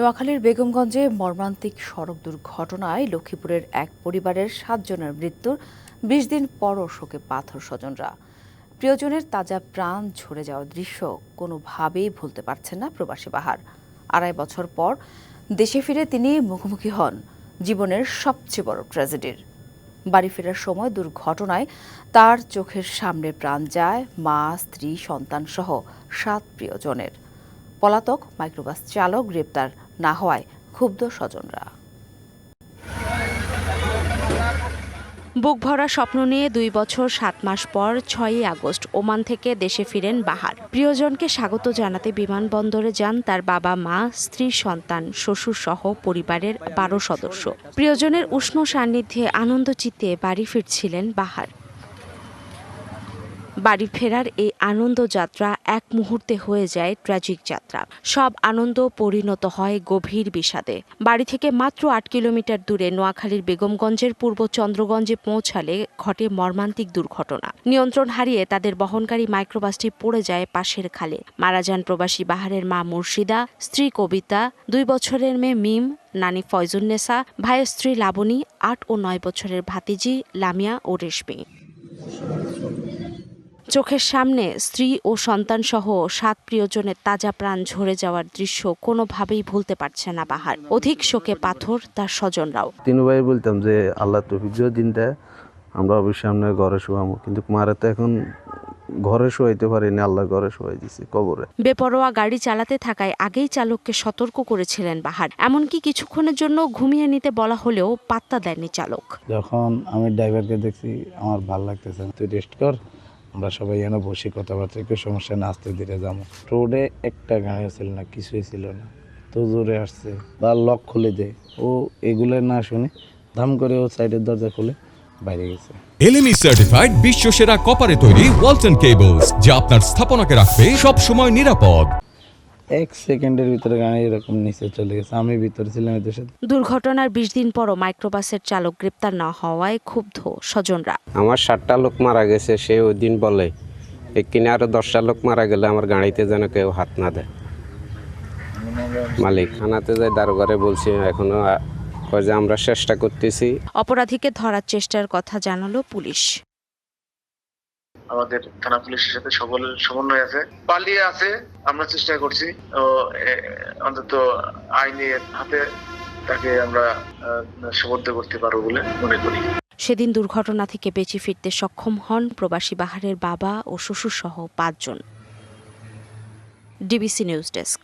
নোয়াখালীর বেগমগঞ্জে মর্মান্তিক সড়ক দুর্ঘটনায় লক্ষ্মীপুরের এক পরিবারের সাতজনের মৃত্যুর বিশ দিন পরও শোকে পাথর স্বজনরা। প্রিয়জনের তাজা প্রাণ ঝরে যাওয়ার দৃশ্য কোনোভাবেই ভুলতে পারছেন না প্রবাসী বাহার। আড়াই বছর পর দেশে ফিরে তিনি মুখোমুখি হন জীবনের সবচেয়ে বড় ট্র্যাজেডির। বাড়ি ফেরার সময় দুর্ঘটনায় তার চোখের সামনে প্রাণ যায় মা, স্ত্রী সন্তান সহ সাত প্রিয়জনের। পলাতক মাইক্রোবাস চালক গ্রেপ্তার না হওয়ায় ক্ষুব্ধ স্বজনরা। বুক ভরা স্বপ্ন নিয়ে দুই বছর সাত মাস পর ছয়ই আগস্ট ওমান থেকে দেশে ফিরেন বাহার। প্রিয়জনকে স্বাগত জানাতে বিমানবন্দরে যান তার বাবা, মা, স্ত্রী, সন্তান, শ্বশুর সহ পরিবারের বারো সদস্য। প্রিয়জনের উষ্ণ সান্নিধ্যে আনন্দ চিত্তে বাড়ি ফিরছিলেন বাহার। বাড়ি ফেরার এই আনন্দ যাত্রা এক মুহূর্তে হয়ে যায় ট্র্যাজিক যাত্রা। সব আনন্দ পরিণত হয় গভীর বিষাদে। বাড়ি থেকে মাত্র আট কিলোমিটার দূরে নোয়াখালীর বেগমগঞ্জের পূর্ব চন্দ্রগঞ্জে পৌঁছালে ঘটে মর্মান্তিক দুর্ঘটনা। নিয়ন্ত্রণ হারিয়ে তাদের বহনকারী মাইক্রোবাসটি পড়ে যায় পাশের খালে। মারা যান প্রবাসী বাহারের মা মুর্শিদা, স্ত্রী কবিতা, দুই বছরের মেয়ে মিম, নানি ফয়জুন্নেসা ভাইয়ের স্ত্রী লাবণী, আট ও নয় বছরের ভাতিজি লামিয়া ও রেশমি। চোখের সামনে স্ত্রী ও সন্তান সহ সাত প্রিয়জনের তাজা প্রাণ ঝরে যাওয়ার দৃশ্য কোনোভাবেই ভুলতে পারছে না বাহার। অধিক শোকে পাথর তার স্বজনরাও। তিনু ভাই বলতাম যে আল্লাহ তৌফিক দিন দেয়। আমরা অবশ্যই আপনার ঘরে শোয়াবো কিন্তু মারা তো এখন ঘরে শোয়াইতে পারিনি আল্লাহ ঘরে শোয়াই দিছে কবরে। বেপরোয়া গাড়ি চালাতে থাকায় আগেই চালককে সতর্ক করেছিলেন বাহার। এমনকি কিছুক্ষণের জন্য ঘুমিয়ে নিতে বলা হলেও পাত্তা দেননি চালক। যখন আমি ড্রাইভারকে দেখছি আমার ভালো লাগতেছে তুই রেস্ট কর। আমরা সবাই যেন বসে কথাবার্তা, কেউ সমস্যা না, আসতে ধীরে যাব। রোডে একটা গাড়ি ছিল না, কিছুই ছিল না। তো জোরে আসছে বা লক খুলে দেয়। ও এগুলো না শুনে ধাম করে ও সাইডের দরজা খুলে বাইরে গেছে। এলএমই সার্টিফাইড বিশ্ব সেরা কপারে তৈরি ওয়ালটন কেবলস যা আপনার স্থাপনাকে রাখবে সব সময় নিরাপদ। এক সেকেন্ডের ভিতরে গাড়ি এরকম নিচে চলে গেছে। আমি ভিতরে ছিলাম এদের সাথে। দুর্ঘটনার বিশ দিন পরও মাইক্রোবাসের চালক গ্রেপ্তার না হওয়ায় ক্ষুব্ধ স্বজনরা। আমার ষাটটা লোক মারা গেছে সে ওই দিন বলে এখানে আরও দশটা লোক মারা গেলে আমার গাড়িতে যেন কেউ হাত না দেয়। মালিক থানাতে যাই দারোগারে বলছি এখনও কয় যে আমরা চেষ্টা করতেছি। অপরাধীকে ধরার চেষ্টার কথা জানালো পুলিশ। আমাদের থানা পুলিশের সাথে সকলের সমন্বয় আছে। পালিয়ে আছে, আমরা চেষ্টা করছি। অন্তত আইনের হাতে তাকে আমরা সমর্থ করতে পারব বলে মনে করি। সেদিন দুর্ঘটনা থেকে বেঁচে ফিরতে সক্ষম হন প্রবাসী বাহারের বাবা ও শ্বশুর সহ পাঁচজন। DBC news desk.